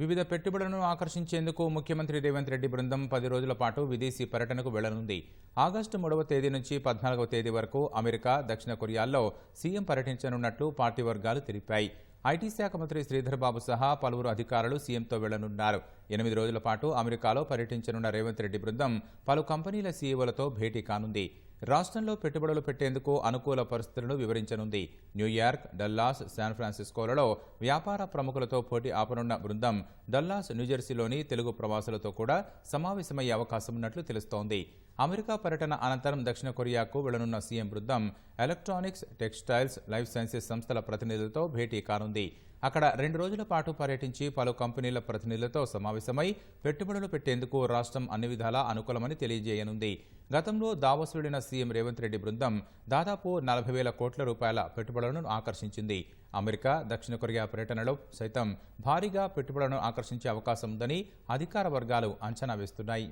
వివిధ పెట్టుబడులను ఆకర్షించేందుకు ముఖ్యమంత్రి రేవంత్ రెడ్డి బృందం పది రోజుల పాటు విదేశీ పర్యటనకు వెళ్ళనుంది. ఆగస్టు మూడవ తేదీ నుంచి పద్నాలుగవ తేదీ వరకు అమెరికా దక్షిణ కొరియాల్లో సీఎం పర్యటించనున్నట్లు పార్టీ వర్గాలు తెలిపాయి. ఐటీ శాఖ మంత్రి శ్రీధర్ బాబు సహా పలువురు అధికారులు సీఎంతో వెళ్ళనున్నారు. ఎనిమిది రోజుల పాటు అమెరికాలో పర్యటించనున్న రేవంత్ రెడ్డి బృందం పలు కంపెనీల సీఈఓలతో భేటీ కానుంది. రాష్ట్రంలో పెట్టుబడులు పెట్టేందుకు అనుకూల పరిస్థితులను వివరించనుంది. న్యూయార్క్ డల్లాస్ శాన్ ఫ్రాన్సిస్కోలలో వ్యాపార ప్రముఖులతో పోటీ ఆపనున్న బృందం డల్లాస్ న్యూజెర్సీలోని తెలుగు ప్రవాసులతో కూడా సమావేశమయ్యే అవకాశం ఉన్నట్లు తెలుస్తోంది. అమెరికా పర్యటన అనంతరం దక్షిణ కొరియాకు వెళ్ళనున్న సీఎం బృందం ఎలక్ట్రానిక్స్ టెక్స్టైల్స్ లైఫ్ సైన్సెస్ సంస్థల ప్రతినిధులతో భేటీ కానుంది. అక్కడ రెండు రోజుల పాటు పర్యటించి పలు కంపెనీల ప్రతినిధులతో సమావేశమై పెట్టుబడులు పెట్టేందుకు రాష్ట్రం అన్ని విధాలా అనుకూలమని తెలియజేయనుంది. గతంలో దావోస్ వెళ్ళిన సీఎం రేవంత్ రెడ్డి బృందం దాదాపు నలభై వేల కోట్ల రూపాయల పెట్టుబడులను ఆకర్షించింది. అమెరికా దక్షిణ కొరియా పర్యటనలో సైతం భారీగా పెట్టుబడులను ఆకర్షించే అవకాశం ఉందని అధికార వర్గాలు అంచనా వేస్తున్నాయి.